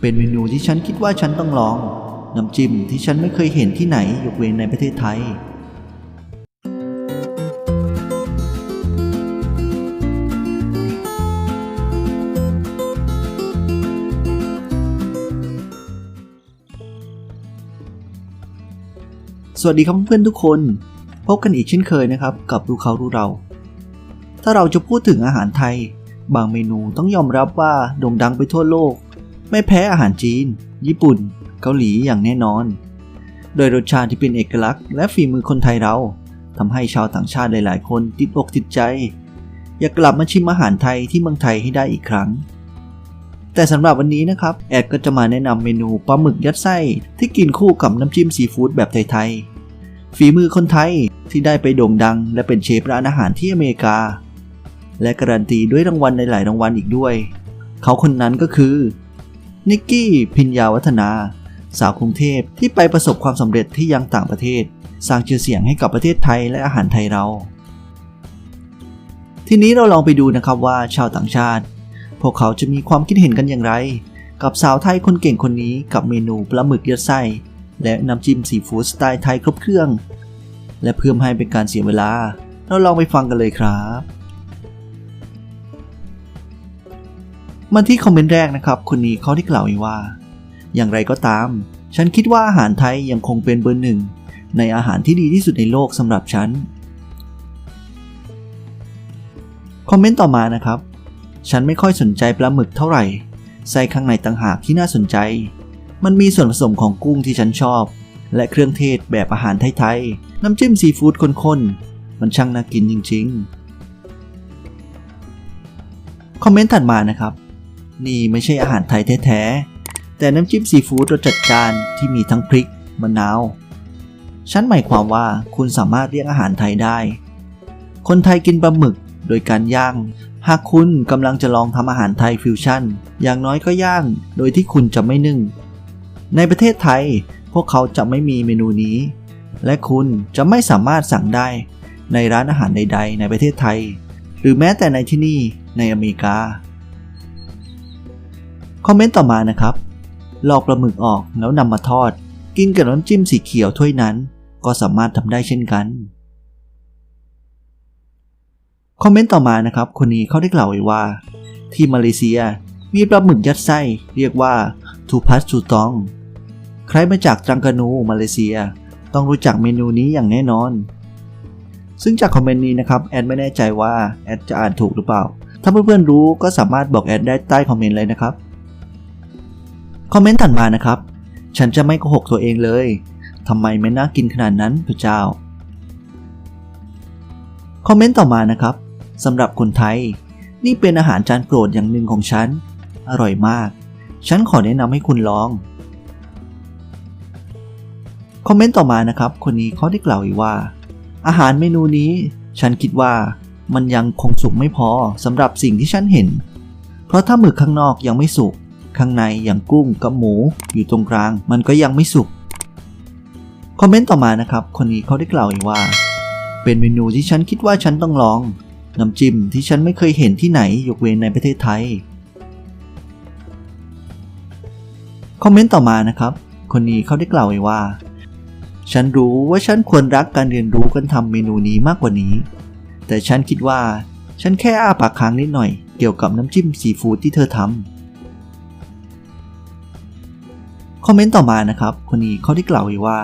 เป็นเมนูที่ฉันคิดว่าฉันต้องลอง น้ำจิ้มที่ฉันไม่เคยเห็นที่ไหนยกเว้นในประเทศไทย สวัสดีครับเพื่อนทุกคน พบกันอีกเช่นเคยนะครับ กับรู้เขารู้เรา ถ้าเราจะพูดถึงอาหารไทย บางเมนูต้องยอมรับว่าโด่งดังไปทั่วโลก ไม่แพ้อาหารจีน ญี่ปุ่น เกาหลีอย่างแน่นอน โดยรสชาติที่เป็นเอกลักษณ์และฝีมือคนไทยเราทำให้ชาวต่างชาติหลาย ๆ คนติดอกติดใจ อยากกลับมาชิมอาหารไทยที่เมืองไทยให้ได้อีกครั้ง แต่สำหรับวันนี้นะครับ แอดก็จะมาแนะนำเมนูปลาหมึกยัดไส้ที่กินคู่กับน้ำจิ้มซีฟู้ดแบบไทย ๆ ฝีมือคนไทยที่ได้ไปโด่งดัง และเป็นเชฟร้านอาหารที่อเมริกา และการันตีด้วยรางวัลในหลายรางวัลอีกด้วย เขาคนนั้นก็คือ นิกกี้ พิญญาวัฒนา สาวกรุงเทพที่ไปประสบความสำเร็จที่ยังต่างประเทศ สร้างชื่อเสียงให้กับประเทศไทยและอาหารไทยเรา ทีนี้เราลองไปดูนะครับว่าชาวต่างชาติ พวกเขาจะมีความคิดเห็นกันอย่างไร กับสาวไทยคนเก่งคนนี้กับเมนูปลาหมึกยัดไส้และน้ำจิ้มซีฟู้ดสไตล์ไทยครบเครื่อง และเพื่อไม่ให้เป็นการเสียเวลา เราลองไปฟังกันเลยครับ มาที่คอมเมนต์แรกนะครับ คนนี้เขาได้กล่าวไว้ว่า อย่างไรก็ตาม ฉันคิดว่าอาหารไทยยังคงเป็นเบอร์หนึ่งในอาหารที่ดีที่สุดในโลกสำหรับฉัน คอมเมนต์ต่อมานะครับ ฉันไม่ค่อยสนใจปลาหมึกเท่าไหร่ไส้ข้างในต่างหากที่น่าสนใจ มันมีส่วนผสมของกุ้งที่ฉันชอบ และเครื่องเทศแบบอาหารไทยๆ น้ำจิ้มซีฟู้ดข้นๆ มันช่างน่ากินจริงๆ คอมเมนต์ถัดมานะครับ นี่ไม่ใช่อาหารไทยแท้ๆ แต่น้ำจิ้มซีฟู้ดรสจัดจานที่มีทั้งพริกมะนาว ฉันหมายความว่าคุณสามารถเรียกอาหารไทยได้ คนไทยกินปลาหมึกโดยการย่าง หากคุณกำลังจะลองทำอาหารไทยฟิวชั่น อย่างน้อยก็ย่าง โดยที่คุณจะไม่นึ่ง ในประเทศไทยพวกเขาจะไม่มีเมนูนี้ และคุณจะไม่สามารถสั่งได้ ในร้านอาหารใด ๆ ในประเทศไทย หรือแม้แต่ในที่นี่ในอเมริกา คอมเมนต์ต่อมานะครับ ลอกปลาหมึกออกแล้วนำมาทอด กินกับน้ำจิ้มสีเขียวถ้วยนั้น ก็สามารถทำได้เช่นกัน คอมเมนต์ต่อมานะครับ คนนี้เขาได้กล่าวไว้ว่า ที่มาเลเซียมีปลาหมึกยัดไส้ เรียกว่าทูพัสทูตอง ใครมาจากตรังกานูมาเลเซีย ต้องรู้จักเมนูนี้อย่างแน่นอน ซึ่งจากคอมเมนต์นี้นะครับแอดไม่แน่ใจว่าแอดจะอ่านถูกหรือเปล่า ถ้าเพื่อนๆรู้ก็สามารถบอกแอดได้ใต้คอมเมนต์เลยนะครับ คอมเมนต์ถัดมานะครับ ฉันจะไม่โกหกตัวเองเลยทำไมไม่น่ากินขนาดนั้นพระเจ้า คอมเมนต์ต่อมานะครับสำหรับคนไทย นี่เป็นอาหารจานโปรดอย่างหนึ่งของฉัน อร่อยมาก ฉันขอแนะนำให้คุณลอง คอมเมนต์ต่อมานะครับ คนนี้เขาได้กล่าวอีกว่า อาหารเมนูนี้ ฉันคิดว่ามันยังคงสุกไม่พอสำหรับสิ่งที่ฉันเห็น เพราะถ้าหมึกข้างนอกยังไม่สุก ข้างในอย่างกุ้งกับหมูอยู่ตรงกลาง มันก็ยังไม่สุก คอมเมนต์ต่อมานะครับ คนนี้เขาได้กล่าวอีกว่า เป็นเมนูที่ฉันคิดว่าฉันต้องลอง น้ำจิ้มที่ฉันไม่เคยเห็นที่ไหนยกเว้นในประเทศไทย คอมเมนต์ต่อมานะครับ คนนี้เขาได้กล่าวไว้ว่า ฉันรู้ว่าฉันควรรักการเรียนรู้การทำเมนูนี้มากกว่านี้ แต่ฉันคิดว่าฉันแค่อ้าปากค้างนิดหน่อยเกี่ยวกับน้ำจิ้มซีฟู้ดที่เธอทำ อมเมนต์ต่อมานะครับ คนนี้เขาได้กล่าวไว้ว่า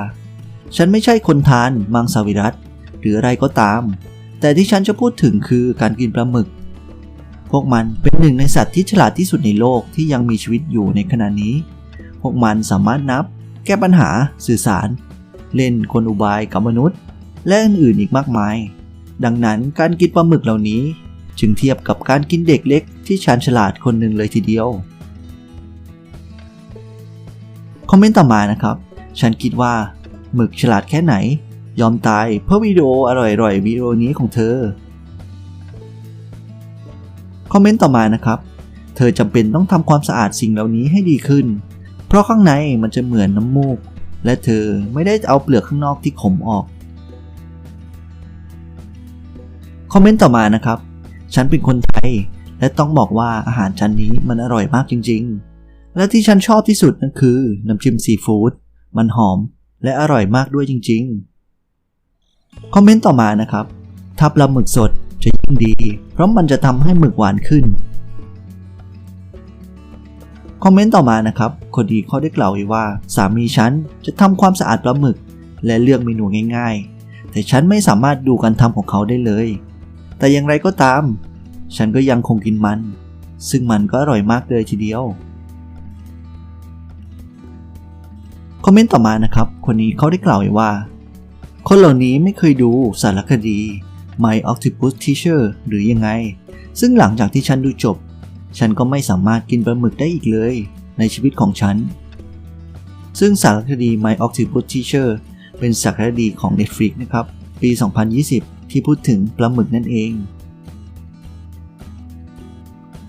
ฉันไม่ใช่คนทานมังสวิรัตหรืออะไรก็ตาม แต่ที่ฉันจะพูดถึงคือการกินปลาหมึก พวกมันเป็นหนึ่งในสัตว์ที่ฉลาดที่สุดในโลกที่ยังมีชีวิตอยู่ในขณะนี้ พวกมันสามารถนับ แก้ปัญหา สื่อสาร เล่นกลอุบายกับมนุษย์ และอื่นๆอีกมากมาย ดังนั้นการกินปลาหมึกเหล่านี้ จึงเทียบกับการกินเด็กเล็กที่ชาญฉลาดคนหนึ่งเลยทีเดียว คอมเมนต์ต่อมานะครับ ฉันคิดว่าหมึกฉลาดแค่ไหน ยอมตายเพื่อวิดีโออร่อยๆวิดีโอนี้ของเธอ คอมเมนต์ต่อมานะครับ เธอจำเป็นต้องทำความสะอาดสิ่งเหล่านี้ให้ดีขึ้น เพราะข้างในมันจะเหมือนน้ำมูก และเธอไม่ได้เอาเปลือกข้างนอกที่ขมออก คอมเมนต์ต่อมานะครับ ฉันเป็นคนไทย และต้องบอกว่าอาหารจานนี้มันอร่อยมากจริง ๆ และที่ฉันชอบที่สุดนั่นคือน้ำจิ้มซีฟู้ดมันหอมและอร่อยมากด้วยจริง ๆ คอมเมนต์ต่อมานะครับถ้าปลาหมึกสดจะยิ่งดี เพราะมันจะทำให้หมึกหวานขึ้น คอมเมนต์ต่อมานะครับ คนดีเขาได้กล่าวไว้ว่า สามีฉันจะทำความสะอาดปลาหมึก และเลือกเมนูง่าย ๆ แต่ฉันไม่สามารถดูการทำของเขาได้เลย แต่อย่างไรก็ตาม ฉันก็ยังคงกินมัน ซึ่งมันก็อร่อยมากเลยทีเดียว คอมเมนต์ต่อมานะครับ คนนี้เขาได้กล่าวไว้ว่า คนเหล่านี้ไม่เคยดูสารคดี My Octopus Teacher หรือยังไง ซึ่งหลังจากที่ฉันดูจบ ฉันก็ไม่สามารถกินปลาหมึกได้อีกเลย ในชีวิตของฉัน ซึ่งสารคดี My Octopus Teacher เป็นสารคดีของ Netflix นะครับ ปี 2020 ที่พูดถึงปลาหมึกนั่นเอง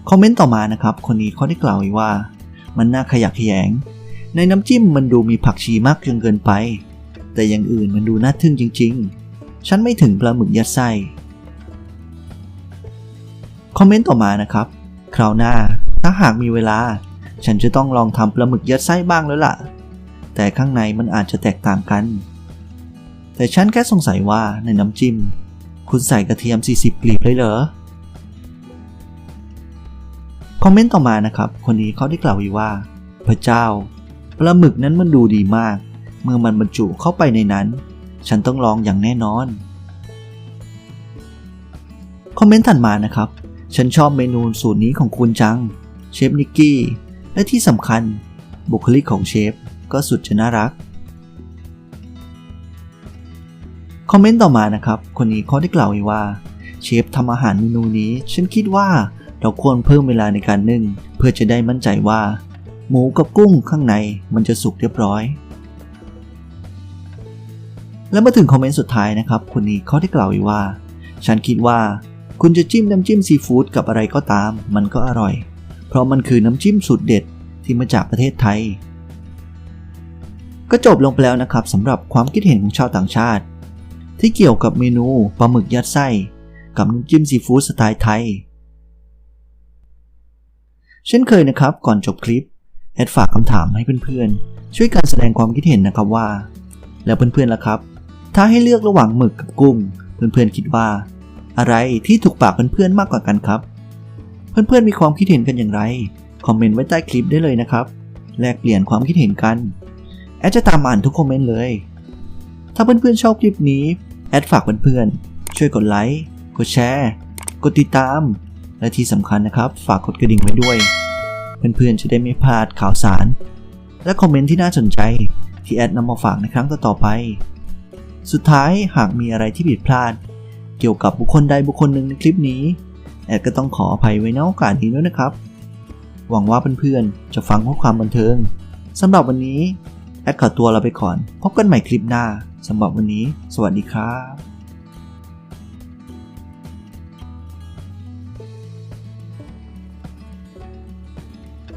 คอมเมนต์ต่อมานะครับ คนนี้เขาได้กล่าวไว้ว่า มันน่าขยักขยง ในน้ำจิ้มมันดูมีผักชีมากจนเกินไป แต่อย่างอื่นมันดูน่าทึ่งจริง ๆ ฉันไม่ถึงปลาหมึกยัดไส้ คอมเมนต์ต่อมานะครับ คราวหน้าถ้าหากมีเวลา ฉันจะต้องลองทำปลาหมึกยัดไส้บ้างแล้วล่ะ แต่ข้างในมันอาจจะแตกต่างกัน แต่ฉันแค่สงสัยว่าในน้ำจิ้ม คุณใส่กระเทียม 40กลีบเลยเหรอคอมเมนต์ต่อมานะครับ คนนี้เขาได้กล่าวไว้ว่า พระเจ้า ปลาหมึกนั้นมันดูดีมาก เมื่อมันบรรจุเข้าไปในนั้น ฉันต้องลองอย่างแน่นอน คอมเมนต์ถัดมานะครับ ฉันชอบเมนูสูตรนี้ของคุณจัง เชฟนิกกี้ และที่สำคัญ บุคลิกของเชฟก็สุดจะน่ารัก คอมเมนต์ต่อมานะครับ คนนี้เขาได้กล่าวไว้ว่า เชฟทำอาหารเมนูนี้ ฉันคิดว่าเราควรเพิ่มเวลาในการนึ่ง เพื่อจะได้มั่นใจว่า หมูกับกุ้งข้างในมันจะสุกเรียบร้อย และมาถึงคอมเมนต์สุดท้ายนะครับคนนี้เขาได้กล่าวไว้ว่า ฉันคิดว่า คุณจะจิ้มน้ำจิ้มซีฟู้ดกับอะไรก็ตาม มันก็อร่อย เพราะมันคือน้ำจิ้มสูตรเด็ดที่มาจากประเทศไทย ก็จบลงไปแล้วนะครับสำหรับความคิดเห็นของชาวต่างชาติ ที่เกี่ยวกับเมนูปลาหมึกยัดไส้กับน้ำจิ้มซีฟู้ดสไตล์ไทย เช่นเคยนะครับก่อนจบคลิป แอดฝากคำถามให้เพื่อนๆ ช่วยการแสดงความคิดเห็นนะครับว่า แล้วเพื่อนๆล่ะครับ ถ้าให้เลือกระหว่างหมึกกับกุ้ง เพื่อนๆคิดว่า อะไรที่ถูกปากเพื่อนๆมากกว่ากันครับ เพื่อนๆมีความคิดเห็นกันอย่างไร คอมเมนต์ไว้ใต้คลิปได้เลยนะครับ แลกเปลี่ยนความคิดเห็นกัน แอดจะตามอ่านทุกคอมเมนต์เลย ถ้าเพื่อนๆชอบคลิปนี้ แอดฝากเพื่อนๆช่วยกดไลค์ กดแชร์ กดติดตาม และที่สำคัญนะครับ ฝากกดกระดิ่งไว้ด้วย เพื่อนๆ จะได้ไม่พลาดข่าวสาร และคอมเมนต์ที่น่าสนใจที่แอดนำมาฝากในครั้งต่อๆไป สุดท้ายหากมีอะไรที่ผิดพลาด เกี่ยวกับบุคคลใดบุคคลหนึ่งในคลิปนี้ แอดก็ต้องขออภัยไว้ในโอกาสนี้ด้วยนะครับ หวังว่าเพื่อนๆ จะฟังเพื่อความบันเทิงสำหรับวันนี้ แอดขอตัวลาไปก่อน พบกันใหม่คลิปหน้าสำหรับวันนี้ สวัสดีครับ